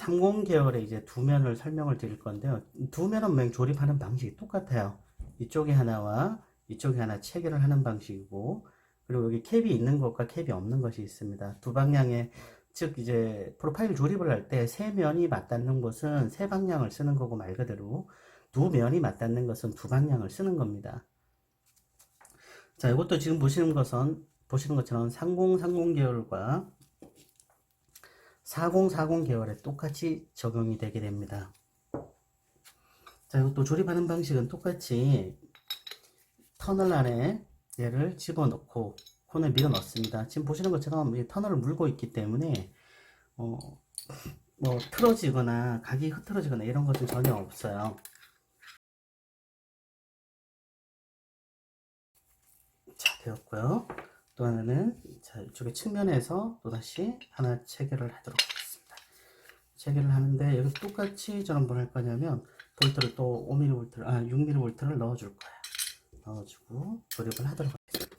30 계열의 이제 두 면을 설명을 드릴 건데요. 두 면은 맹 조립하는 방식이 똑같아요. 이쪽에 하나와 이쪽에 하나 체결을 하는 방식이고, 그리고 여기 캡이 있는 것과 캡이 없는 것이 있습니다. 두 방향의, 즉, 이제, 프로파일 조립을 할 때 세 면이 맞닿는 곳은 세 방향을 쓰는 거고 말 그대로 두 면이 맞닿는 것은 두 방향을 쓰는 겁니다. 자, 이것도 지금 보시는 것은, 보시는 것처럼 3030 계열과 4040 계열에 똑같이 적용이 되게 됩니다. 자, 이것도 조립하는 방식은 똑같이 터널 안에 얘를 집어넣고 콘에 밀어 넣습니다. 지금 보시는 것처럼 이 터널을 물고 있기 때문에 어, 뭐 틀어지거나 각이 흐트러지거나 이런 것은 전혀 없어요. 자, 되었고요. 또 하나는 자, 이쪽에 측면에서 또다시 하나 체결을 하도록 하겠습니다. 체결을 하는데 여기 똑같이 저는 뭘 할 거냐면 볼트를 또 5mm, 아 6mm를 넣어줄 거야. 넣어주고 조립을 하도록 하겠습니다.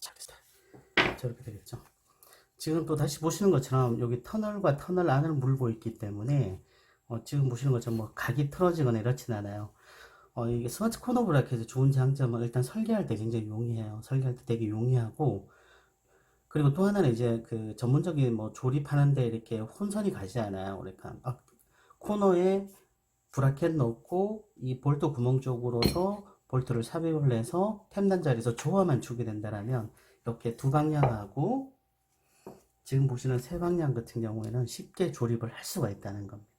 자. 저렇게 되겠죠. 지금 또 다시 보시는 것처럼 여기 터널과 터널 안을 물고 있기 때문에 어, 지금 보시는 것처럼 뭐 각이 틀어지거나 이렇진 않아요. 어, 이게 스마트 코너 브라켓의 좋은 장점은 일단 설계할 때 굉장히 용이해요. 설계할 때 되게 용이하고 그리고 또 하나는 이제 그 전문적인 뭐 조립하는데 이렇게 혼선이 가지 않아요. 그러니까 아, 코너에 브라켓 넣고 이 볼트 구멍 쪽으로서 볼트를 삽입을 해서 템단 자리에서 조화만 주게 된다라면 이렇게 두 방향하고 지금 보시는 세 방향 같은 경우에는 쉽게 조립을 할 수가 있다는 겁니다.